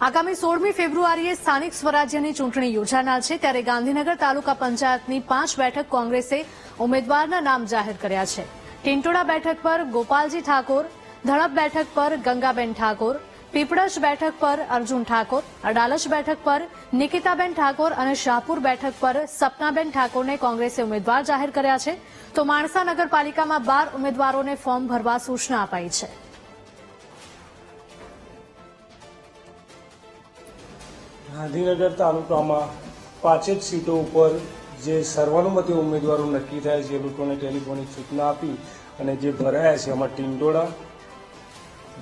આગામી સોળમી ફેબ્રુઆરીએ સ્થાનિક સ્વરાજ્યની ચૂંટણી યોજાનાર છે, ત્યારે ગાંધીનગર તાલુકા પંચાયતની પાંચ બેઠક કોંગ્રેસે ઉમેદવારના નામ જાહેર કર્યા છે. ટીંટોડા બેઠક પર ગોપાલજી ઠાકોર ધડપ બેઠક પર ગંગાબેન ઠાકોર પીપળજ બેઠક પર અર્જુન ઠાકોર, અડાલજ બેઠક પર નિકિતાબેન ઠાકોર અને શાહપુર બેઠક પર સપનાબેન ઠાકોરને કોંગ્રેસે ઉમેદવાર જાહેર કર્યા છે. તો માણસા નગરપાલિકામાં બાર ઉમેદવારોને ફોર્મ ભરવા સૂચના અપાઈ છે. ગાંધીનગર તાલુકામાં પાંચેક સીટો ઉપર જે સર્વાનુમતે ઉમેદવારો નક્કી થયા છે, એ લોકોને ટેલિફોનિક સૂચના આપી અને જે ભરાયા છે એમાં ટિંડોળા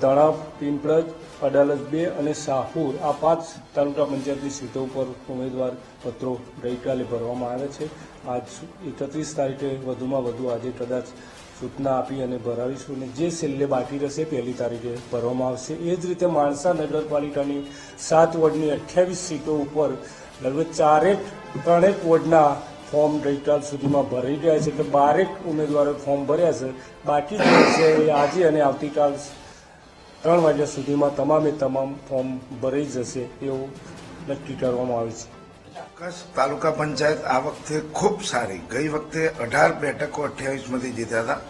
દણાપ પિંપળજ, અડાલજ બે અને શાહપુર આ પાંચ તાલુકા પંચાયતની સીટો ઉપર ઉમેદવાર પત્રો ગઈકાલે ભરવામાં આવે છે. આજ એકત્રીસ તારીખે વધુમાં વધુ આજે કદાચ સૂચના આપી અને ભરાવીશું અને જે છેલ્લે બાકી રહેશે પહેલી તારીખે ભરવામાં આવશે. એ જ રીતે માણસા નગરપાલિકાની સાત વોર્ડની અઠ્યાવીસ સીટો ઉપર લગભગ ચારેક ત્રણેક વોર્ડના ફોર્મ ગઈકાલ સુધીમાં ભરાઈ ગયા છે. એટલે બારેક ઉમેદવારોએ ફોર્મ ભર્યા છે. બાકી જે છે એ આજે અને આવતીકાલ ત્રણ વાગ્યા સુધીમાં તમામે તમામ ફોર્મ ભરાઈ જશે એવું નક્કી કરવામાં આવે છે. કચ્છ તાલુકા પંચાયત આ વખતે ખૂબ સારી. ગઈ વખતે અઢાર બેઠકો અઠ્યાવીસમાંથી જીત્યા હતા.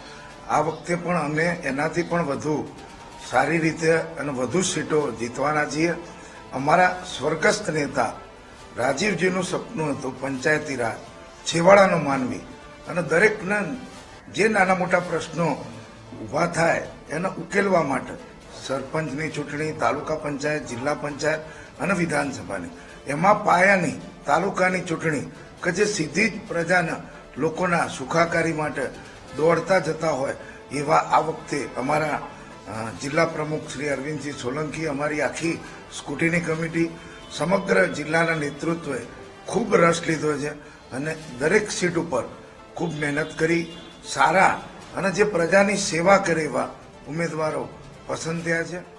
આ વખતે પણ અમે એનાથી પણ વધુ સારી રીતે અને વધુ સીટો જીતવાના છીએ. અમારા સ્વર્ગસ્થ નેતા રાજીવજીનું સપનું હતું પંચાયતી રાજ છેવાડાનો માનવી. અને દરેકના જે નાના મોટા પ્રશ્નો ઊભા થાય એને ઉકેલવા માટે સરપંચની ચૂંટણી, તાલુકા પંચાયત, જિલ્લા પંચાયત અને વિધાનસભાની. એમાં પાયાની તાલુકાની ચૂંટણી કે જે સીધી જ પ્રજાના લોકોના સુખાકારી માટે દોડતા જતા હોય એવા આ વખતે અમારા જિલ્લા પ્રમુખ શ્રી અરવિંદસિંહ સોલંકી, અમારી આખી સ્કૂટીની કમિટી, સમગ્ર જિલ્લાના નેતૃત્વે ખૂબ રસ લીધો છે અને દરેક સીટ ઉપર ખૂબ મહેનત કરી, સારા અને જે પ્રજાની સેવા કરે એવા ઉમેદવારો પસંદ થયા છે.